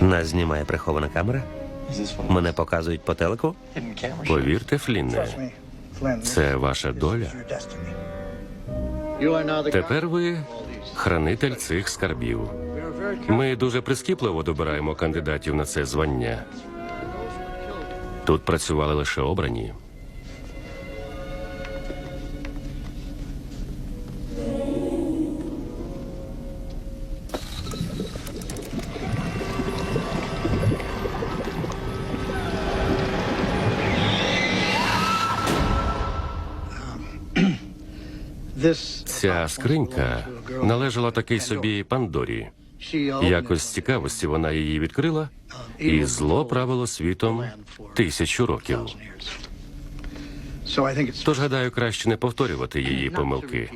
Нас знімає прихована камера. Мене показують по телеку. Повірте, Флінне, це ваша доля. Тепер ви хранитель цих скарбів. Ми дуже прискіпливо добираємо кандидатів на це звання. Тут працювали лише обрані. Ця скринька належала такий собі Пандорі. Якось з цікавості вона її відкрила, і зло правило світом тисячу років. Тож гадаю, краще не повторювати її помилки.